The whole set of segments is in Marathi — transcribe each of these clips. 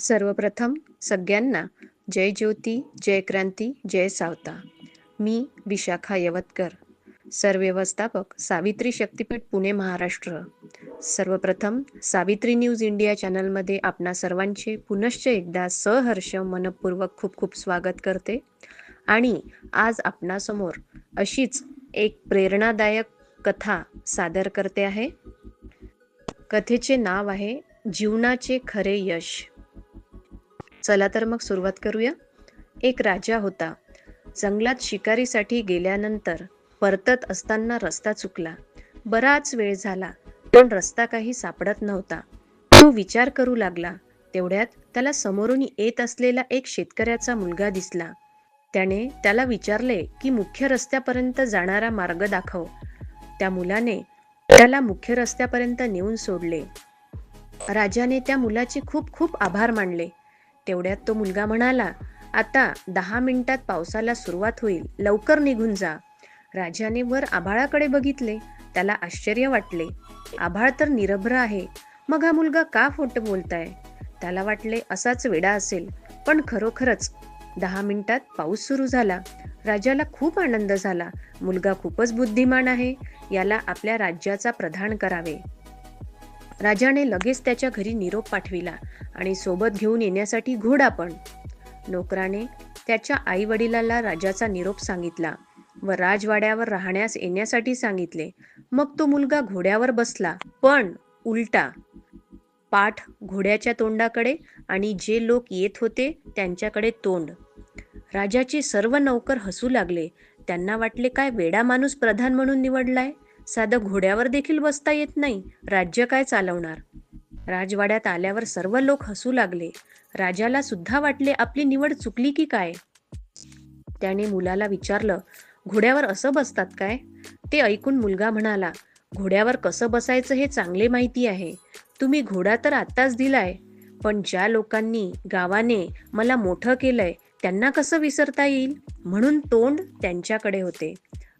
सर्वप्रथम सगळ्यांना जय ज्योती जय क्रांती जय सावता. मी विशाखा यवतकर सरव्यवस्थापक सावित्री शक्तीपीठ पुणे महाराष्ट्र. सर्वप्रथम सावित्री न्यूज इंडिया चॅनलमध्ये आपणा सर्वांचे पुनश्च एकदा सहर्ष मनपूर्वक खूप खूप स्वागत करते. आणि आज आपणासमोर अशीच एक प्रेरणादायक कथा सादर करते आहे. कथेचे नाव आहे जीवनाचे खरे यश. चला तर मग सुरुवात करूया. एक राजा होता. जंगलात शिकारीसाठी गेल्यानंतर परतत असताना रस्ता चुकला. बराच वेळ झाला पण रस्ता काही सापडत नव्हता. तो विचार करू लागला. तेवढ्यात त्याला समोरून येत असलेला एक शेतकऱ्याचा मुलगा दिसला. त्याने त्याला विचारले की मुख्य रस्त्यापर्यंत जाणारा मार्ग दाखव. त्या मुलाने त्याला मुख्य रस्त्यापर्यंत नेऊन सोडले. राजाने त्या मुलाचे खूप खूप आभार मानले. तेवढ्यात तो मुलगा म्हणाला आता दहा मिनिटात पावसाला सुरुवात होईल. लवकर निघून जा. राजाने वर आभाळाकडे बघितले. त्याला आश्चर्य वाटले. आभाळ तर निरभ्र आहे. मग हा मुलगा का फोट बोलताय? त्याला वाटले असाच वेडा असेल. पण खरोखरच दहा मिनिटात पाऊस सुरू झाला. राजाला खूप आनंद झाला. मुलगा खूपच बुद्धिमान आहे. याला आपल्या राज्याचा प्रधान करावे. राजाने लगेच त्याच्या घरी निरोप पाठविला आणि सोबत घेऊन येण्यासाठी घोडा पण नोकराने त्याच्या आई वडिलाला राजाचा निरोप सांगितला व राजवाड्यावर राहण्यास येण्यासाठी सांगितले. मग तो मुलगा घोड्यावर बसला पण उलटा. पाठ घोड्याच्या तोंडाकडे आणि जे लोक येत होते त्यांच्याकडे तोंड. राजाचे सर्व नौकर हसू लागले. त्यांना वाटले काय वेडा माणूस प्रधान म्हणून निवडलाय? साधं घोड्यावर देखील बसता येत नाही. राज्य काय चालवणार? राजवाड्यात आल्यावर सर्व लोक हसू लागले. राजाला सुद्धा वाटले आपली निवड चुकली की काय? त्याने मुलाला विचारलं घोड्यावर असं बसतात काय? ते ऐकून मुलगा म्हणाला घोड्यावर कसं बसायचं हे चांगले माहिती आहे. तुम्ही घोडा तर आत्ताच दिलाय. पण ज्या लोकांनी गावाने मला मोठं केलंय त्यांना कसं विसरता येईल? म्हणून तोंड त्यांच्याकडे होते.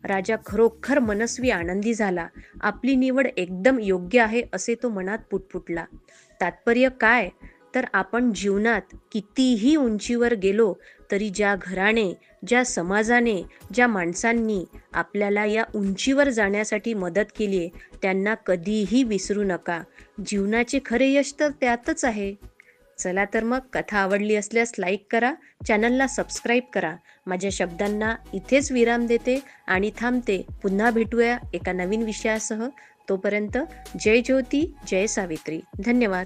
राजा खरोखर मनस्वी आनंदी झाला. आपली निवड एकदम योग्य आहे असे तो मनात पुटपुटला. तात्पर्य काय? तर आपण जीवनात कितीही उंचीवर गेलो तरी ज्या घराने ज्या समाजाने ज्या माणसांनी आपल्याला या उंचीवर जाण्यासाठी मदत केली आहे त्यांना कधीही विसरू नका. जीवनाचे खरे यश तर त्यातच आहे. चला तर मग कथा आवडली असल्यास लाईक करा चॅनलला सबस्क्राईब करा. माझ्या शब्दांना इथेच विराम देते आणि थांबते. पुन्हा भेटूया एका नवीन विषयासह. तोपर्यंत जय ज्योती जय सावित्री. धन्यवाद.